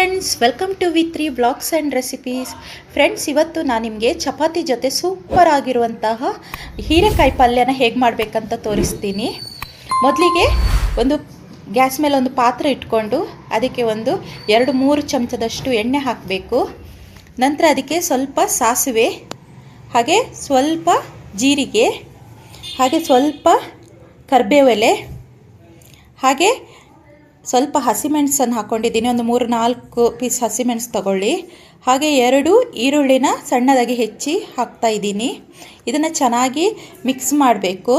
Welcome to V three blogs and recipes friends ಇವತ್ತು ನಾನು ನಿಮಗೆ ಚಪಾತಿ ಜೊತೆ ಸೂಪರ್ ಆಗಿರುವಂತಹ ಹೀರೆಕಾಯಿ ಪಲ್ಯನ ಹೇಗೆ ಮಾಡಬೇಕಂತ ತೋರಿಸ್ತೀನಿ. ಮೊದಲಿಗೆ ಒಂದು ಗ್ಯಾಸ್ ಮೇಲೆ ಒಂದು ಪಾತ್ರೆ ಇಟ್ಕೊಂಡು ಅದಕ್ಕೆ ಒಂದು ಎರಡು ಮೂರು ಚಮಚದಷ್ಟು ಎಣ್ಣೆ ಹಾಕಬೇಕು. ನಂತರ ಅದಕ್ಕೆ ಸ್ವಲ್ಪ ಸಾಸಿವೆ, ಹಾಗೆ ಸ್ವಲ್ಪ ಜೀರಿಗೆ, ಹಾಗೆ ಸ್ವಲ್ಪ ಕರ್ಬೇವೆಲೆ, ಹಾಗೆ ಸ್ವಲ್ಪ ಹಸಿಮೆಣಸನ್ನು ಹಾಕ್ಕೊಂಡಿದ್ದೀನಿ ಒಂದು ಮೂರು ನಾಲ್ಕು ಪೀಸ್ ಹಸಿಮೆಣಸು ತಗೊಳ್ಳಿ. ಹಾಗೆ ಎರಡು ಈರುಳ್ಳಿನ ಸಣ್ಣದಾಗಿ ಹೆಚ್ಚಿ ಹಾಕ್ತಾ ಇದ್ದೀನಿ. ಇದನ್ನು ಚೆನ್ನಾಗಿ ಮಿಕ್ಸ್ ಮಾಡಬೇಕು.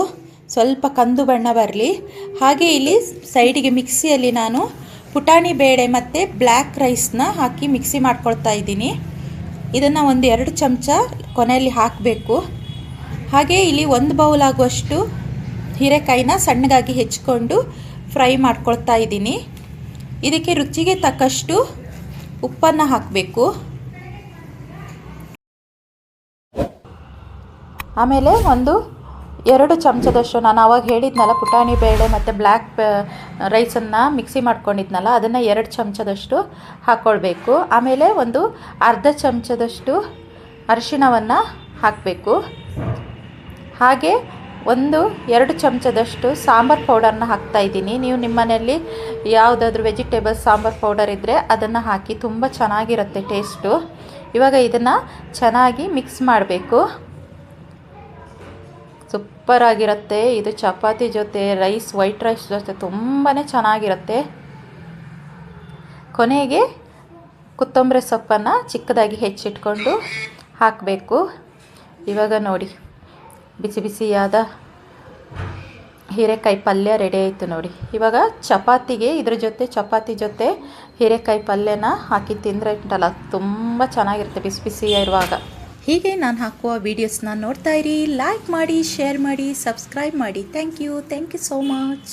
ಸ್ವಲ್ಪ ಕಂದು ಬಣ್ಣ ಬರಲಿ. ಹಾಗೆ ಇಲ್ಲಿ ಸೈಡಿಗೆ ಮಿಕ್ಸಿಯಲ್ಲಿ ನಾನು ಪುಟಾಣಿ ಬೇಳೆ ಮತ್ತು ಬ್ಲ್ಯಾಕ್ ರೈಸ್ನ ಹಾಕಿ ಮಿಕ್ಸಿ ಮಾಡ್ಕೊಳ್ತಾ ಇದ್ದೀನಿ. ಇದನ್ನು ಒಂದು ಎರಡು ಚಮಚ ಕೊನೆಯಲ್ಲಿ ಹಾಕಬೇಕು. ಹಾಗೆ ಇಲ್ಲಿ ಒಂದು ಬೌಲ್ ಆಗುವಷ್ಟು ಹೀರೆಕಾಯಿನ ಸಣ್ಣಗಾಗಿ ಹೆಚ್ಕೊಂಡು ಫ್ರೈ ಮಾಡ್ಕೊಳ್ತಾ ಇದ್ದೀನಿ. ಇದಕ್ಕೆ ರುಚಿಗೆ ತಕ್ಕಷ್ಟು ಉಪ್ಪನ್ನು ಹಾಕಬೇಕು. ಆಮೇಲೆ ಒಂದು ಎರಡು ಚಮಚದಷ್ಟು ನಾನು ಅವಾಗ ಹೇಳಿದ್ನಲ್ಲ ಪುಟಾಣಿ ಬೇಳೆ ಮತ್ತು ಬ್ಲ್ಯಾಕ್ ರೈಸನ್ನು ಮಿಕ್ಸಿ ಮಾಡ್ಕೊಂಡಿದ್ನಲ್ಲ ಅದನ್ನು ಎರಡು ಚಮಚದಷ್ಟು ಹಾಕ್ಕೊಳ್ಬೇಕು ಆಮೇಲೆ ಒಂದು ಅರ್ಧ ಚಮಚದಷ್ಟು ಅರಿಶಿಣವನ್ನು ಹಾಕಬೇಕು. ಹಾಗೆ ಒಂದು, ಎರಡು ಚಮಚದಷ್ಟು ಸಾಂಬಾರು ಪೌಡರ್ನ ಹಾಕ್ತಾ ಇದ್ದೀನಿ. ನೀವು ನಿಮ್ಮ ಮನೆಯಲ್ಲಿ ಯಾವುದಾದ್ರೂ ವೆಜಿಟೇಬಲ್ಸ್ ಸಾಂಬಾರು ಪೌಡರ್ ಇದ್ದರೆ ಅದನ್ನು ಹಾಕಿ ತುಂಬ ಚೆನ್ನಾಗಿರುತ್ತೆ ಟೇಸ್ಟು. ಇವಾಗ ಇದನ್ನು ಚೆನ್ನಾಗಿ ಮಿಕ್ಸ್ ಮಾಡಬೇಕು. ಸೂಪರಾಗಿರುತ್ತೆ. ಇದು ಚಪಾತಿ ಜೊತೆ, ರೈಸ್, ವೈಟ್ ರೈಸ್ ಜೊತೆ ತುಂಬಾ ಚೆನ್ನಾಗಿರುತ್ತೆ. ಕೊನೆಗೆ ಕೊತ್ತಂಬರಿ ಸೊಪ್ಪನ್ನು ಚಿಕ್ಕದಾಗಿ ಹೆಚ್ಚಿಟ್ಕೊಂಡು ಹಾಕಬೇಕು. ಇವಾಗ ನೋಡಿ. ಬಿಸಿ ಬಿಸಿಯಾದ ಹೀರೆಕಾಯಿ ಪಲ್ಯ ರೆಡಿ ಆಯಿತು ನೋಡಿ. ಇವಾಗ ಚಪಾತಿಗೆ ಇದ್ರ ಜೊತೆ, ಚಪಾತಿ ಜೊತೆ ಹೀರೆಕಾಯಿ ಪಲ್ಯನ ಹಾಕಿ ತಿಂದರೆ ಉಂಟಲ್ಲ, ತುಂಬ ಚೆನ್ನಾಗಿರುತ್ತೆ ಬಿಸಿ ಬಿಸಿ ಇರುವಾಗ. ಹೀಗೆ ನಾನು ಹಾಕುವ ವೀಡಿಯೋಸ್ನ ನೋಡ್ತಾ ಇರಿ. ಲೈಕ್ ಮಾಡಿ ಶೇರ್ ಮಾಡಿ ಸಬ್ಸ್ಕ್ರೈಬ್ ಮಾಡಿ. Thank you thank you so much